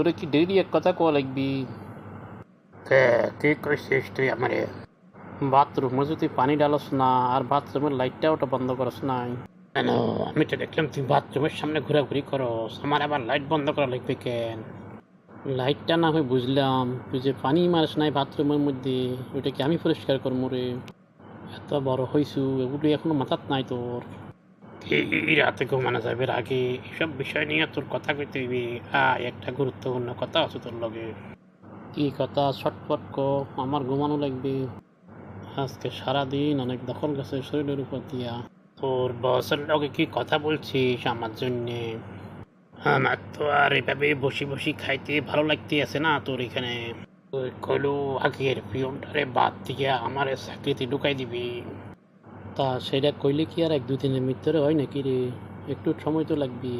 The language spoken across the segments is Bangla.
তোরে কি ডেইলি এক কথা কোয়া লাগবি? কে কি কইছিস তুই আমারে? বাথরুমে যদি পানি ডালস না আর বাথরুমের লাইটটা ওটা বন্ধ করস নাই। কেন? আমি তো দেখলাম তুই বাথরুমের সামনে ঘোরাঘুরি করস। আমার আবার লাইট বন্ধ করা লাগবে কেন? লাইটটা না হয় বুঝলাম। তুই যে পানি মারস নাই বাথরুমের মধ্যে ওইটা কি আমি পরিষ্কার করব রে? এত বড় হইছু এগুলো এখনও মাথাত নাই তোর। রাতে ঘুমানো যাবে। আগে এসব বিষয় নিয়ে তোর কথা কইতে হইবে। আয় একটা গুরুত্বপূর্ণ কথা আছে তোর লগে। কি কথা? ছটপট ক আমার ঘুমানো লাগবে। আজকে সারাদিন অনেক দখল গেছে শরীরের উপর দিয়া। তোর বসের লগে কি কথা বলছিস আমার জন্যে? আমার তো আর এভাবে বসে বসে খাইতে ভালো লাগতে আছে না তোর এখানে? তুই কইলো আগের পিয়নটারে বাদ দিয়ে আমার চাকরিতে ঢুকাই দিবি। তা সেটা কইলে কি আর এক দুই দিনের ভিতরে হয় নাকি রে? একটু সময় তো লাগবে।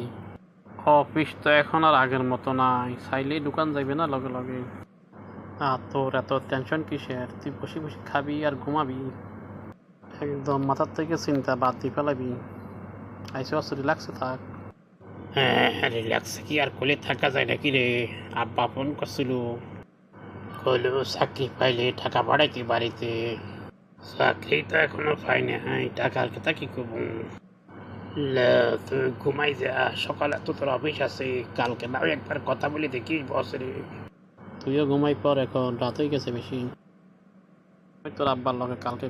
অফিস তো এখন আর আগের মতো নাই। চাইলেই দোকান যাইবে না লগে লগে। আর তোর এত টেনশন কিসের? তুই বসে বসে খাবি আর ঘুমাবি। একদম মাথার থেকে চিন্তা বাদ দিয়ে ফেলাবি। আইসে আসো রিল্যাক্সে থাক। হ্যাঁ রিল্যাক্স কি আর কোলে থাকা যায় নাকি রে? আব্বা ফোন করছিল। কইলো চাকরি পাইলে টাকা বাড়াইতে বাড়িতে। চাকরি তো এখনও পাই হ্যাঁ টাকার কথা কি করব? তুই ঘুমাই যা। সকালে তো তোর অফিস আছে, কালকে না একবার কথা বলে দেখিস বসরে। তুইও ঘুমাই পর এখন, রাত হয়ে গেছে বেশি। তোর আব্বার লগে কালকে